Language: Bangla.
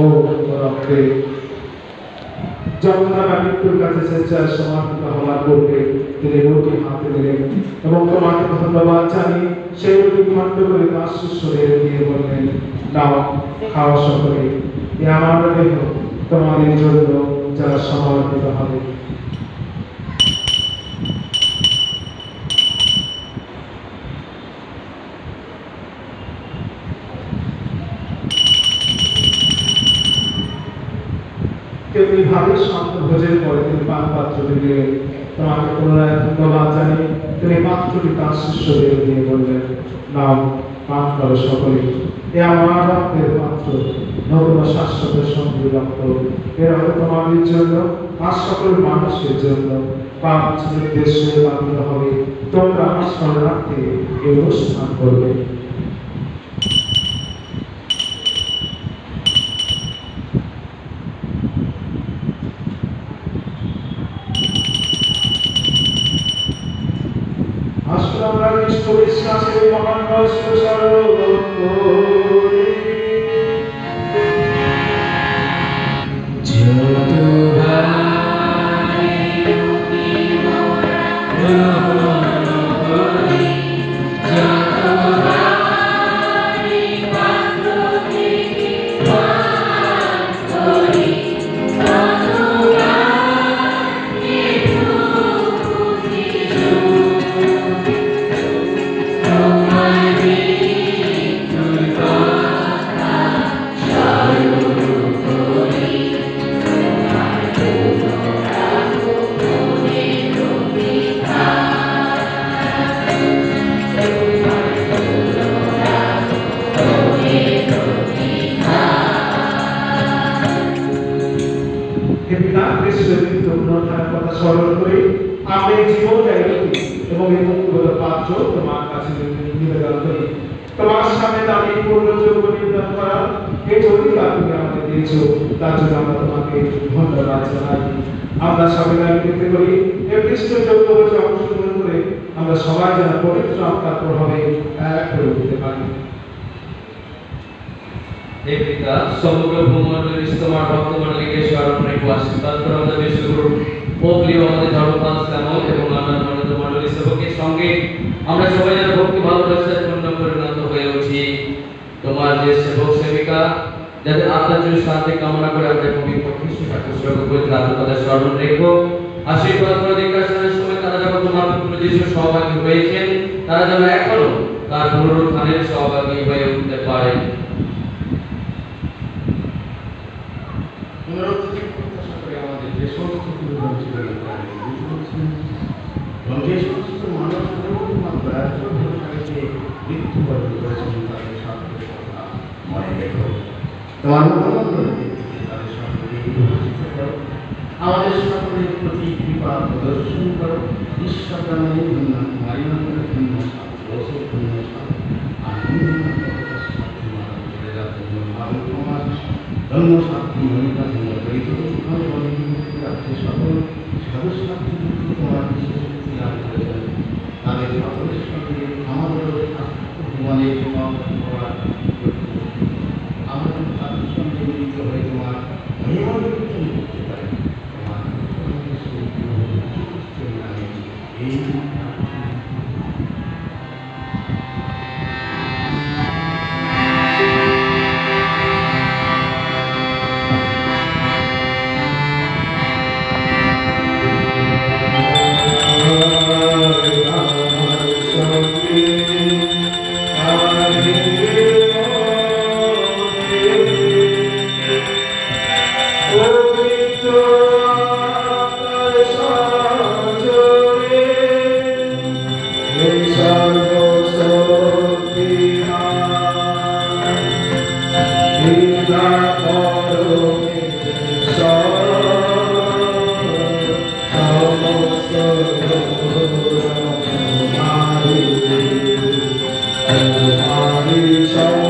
ও রক্তে যখন তারা মৃত্যুর কাছে স্বেচ্ছায় সমাপ্ত হওয়ার পূর্বে তিনি রুটি হাতে দিলেন এবং তোমাকে ধন্যবাদ জানি সেই রোগী খণ্ড করে তার শিষ্যদের দিয়ে বললেন, নাও খাওয়া সকলে। এ আমার দেহ, তোমাদের জন্য যারা সমাপিত হবে। তেমনি ভাবে শান্ত ভোজের পরে তিনি পান পাত্রটি দিলেন তোমাকে পুনরায় ধন্যবাদ জানিয়ে তিনি পাত্রটি তার শিষ্যদের দিয়ে বললেন, নাও, পান করো সকলে। এ আমার রক্তের পাত্র, নতুন ও শাশ্বতের সঙ্গে রক্ত। এর অর্থ তোমাদের জন্য, আর সকল মানুষের জন্য। পাপ উদ্দেশ্যে বাধিত হবে। তোমরা আমার শরণার্থে এই অনুষ্ঠান করবে। বিশ্বাসের মহান রহস্য পুনরুত্থানের কথা স্মরণ করে। আমি এই জীবন জায়গাটি এবং এই মুক্তগত পাত্র তোমার কাছে নিবেদন করি। তোমার সামনে দাঁড়িয়ে পূর্ণ যোগ্য নিবেদন করা, এই অধিকার তুমি আমাকে দিয়েছ। তার জন্য আমরা তোমাকে ধন্যবাদ জানাই। আমরা সবাই দাঁড়িয়ে করি খ্রিস্ট যোগ্য হচ্ছে অংশগ্রহণ করে আমরা সবাই যেন পবিত্র আত্মার প্রভাবে এক করে উঠতে পারি। হে পিতা, সমগ্র ভূমণ্ডলের ইস্তমার ভক্তমণ্ডলীকে স্মরণ রেখো আশীর্বাদ করো আমাদের বিশ্বগুরু। পোপলিও আমাদের ধর্মপাল শ্যামল এবং অন্যান্য মনোনীত মণ্ডলী সেবকের সঙ্গে আমরা সবাই যেন ভক্তি ভালোবাসায় পূর্ণ পরিণত হয়ে উঠি। তোমার যে সেবক সেবিকা, যাদের আত্মার জন্য শান্তি কামনা করে আমাদের পবিত্র খ্রিস্ট ঠাকুর স্বর্গ পবিত্র আত্মকথায় স্মরণ রেখো। আশীর্বাদ করে দীর্ঘাসনের সময় তারা যখন তোমার পুত্র যিশু সহভাগী হয়েছেন, তারা যেন এখনও তার পুনরুত্থানের সহভাগী হয়ে উঠতে পারেন পুনরুত্থিত প্রত্যাশা করে আমাদের যে সমস্ত পূর্বজন জীবনে প্রাণী বুঝে বলছেন এবং যে সমস্ত মানুষ এত ভরসাকে মৃত্যুবরণ করেছেন তাদের সকলের কথা মনে রেখো তোমার মহানন্দরে তাদের সকলকে বিভাজিত করো আমাদের সকলের প্রতি কৃপা প্রদর্শন করো, ঈশ্বর রাখতে সকল সাধু তোমার করেছেন তাদের সকলের সঙ্গে আমাদের তাদের তোমার মহিমা কীর্তন করতে পারি তোমার সেই এই Hare Krishna.